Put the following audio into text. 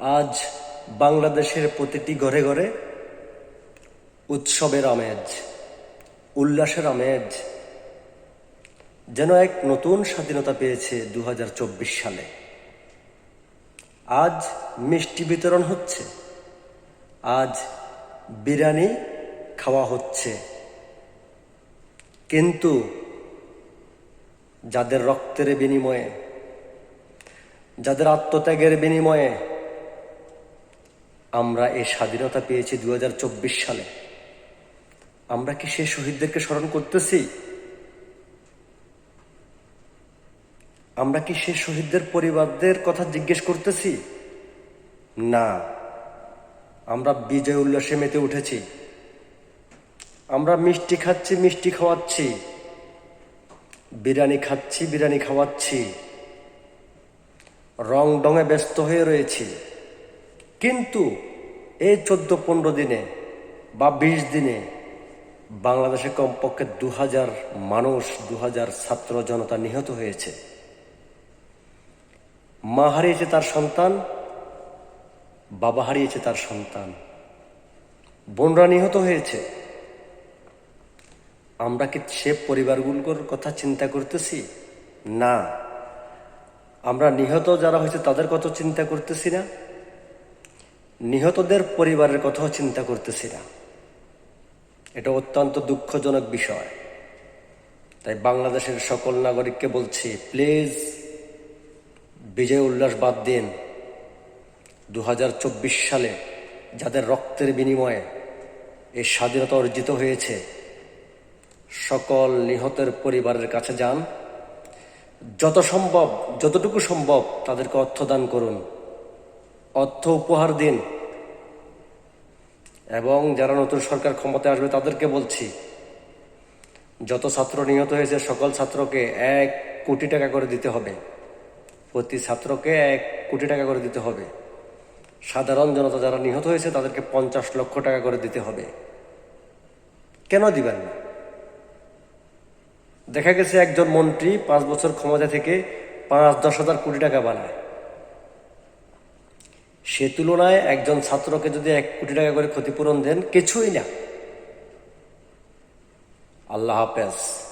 আজ বাংলাদেশের প্রতিটি ঘরে ঘরে উৎসবের আমেজ, উল্লাসের আমেজ যেন এক নতুন স্বাধীনতা পেয়েছে দু হাজার চব্বিশ সালে। আজ মিষ্টি বিতরণ হচ্ছে, আজ বিরিয়ানি খাওয়া হচ্ছে। কিন্তু যাদের রক্তের বিনিময়ে, যাদের আত্মত্যাগের বিনিময়ে আমরা এই স্বাধীনতা পেয়েছি দু হাজার চব্বিশ সালে। আমরা কি সেই শহীদদেরকে স্মরণ করতেছি? আমরা কি সেই শহীদদের পরিবারদের কথা জিজ্ঞেস করতেছি? না। আমরা বিজয় উল্লাসে মেতে উঠেছি। আমরা মিষ্টি খাচ্ছি, মিষ্টি খাওয়াচ্ছি। বিরিয়ানি খাচ্ছি, বিরিয়ানি খাওয়াচ্ছি। রং ডঙে ব্যস্ত হয়ে রয়েছি। কিন্তু এই চোদ্দ পনেরো দিনে বা বিশ দিনে বাংলাদেশে কমপক্ষে দু হাজার মানুষ দু হাজার ছাত্র জনতা নিহত হয়েছে। মা হারিয়েছে তার সন্তান, বাবা হারিয়েছে তার সন্তান। বোনরা নিহত হয়েছে। আমরা কি সে পরিবারগুলোর কথা চিন্তা করতেছি? না। আমরা নিহত যারা হয়েছে তাদের কথা চিন্তা করতেছি না। নিহতদের পরিবারের কথাও চিন্তা করতেছি না এটা অত্যন্ত দুঃখজনক বিষয়। তাই বাংলাদেশের সকল নাগরিককে বলছি, প্লিজ বিজয় উল্লাস বাদ দিন। দু হাজার চব্বিশ সালে যাদের রক্তের বিনিময়ে এই স্বাধীনতা অর্জিত হয়েছে, সকল নিহতের পরিবারের কাছে যান। যত সম্ভব, যতটুকু সম্ভব তাদেরকে অর্থ দান করুন। অর্থ উপহার দিন। এবং যারা নতুন সরকার ক্ষমতায় আসবে, তাদেরকে বলছি, যত ছাত্র নিহত হয়েছে, সকল ছাত্রকে এক কোটি টাকা করে দিতে হবে। প্রতি ছাত্রকে এক কোটি টাকা করে দিতে হবে। সাধারণ জনতা যারা নিহত হয়েছে, তাদেরকে পঞ্চাশ লক্ষ টাকা করে দিতে হবে। কেন দিবেন না? দেখা গেছে একজন মন্ত্রী পাঁচ বছর ক্ষমতা থেকে পাঁচ দশ হাজার কোটি টাকা বানায়। সে তুলনায় একজন ছাত্রকে যদি এক কোটি টাকা করে ক্ষতিপূরণ দেন, কিছুই না। আল্লাহ হাফেজ।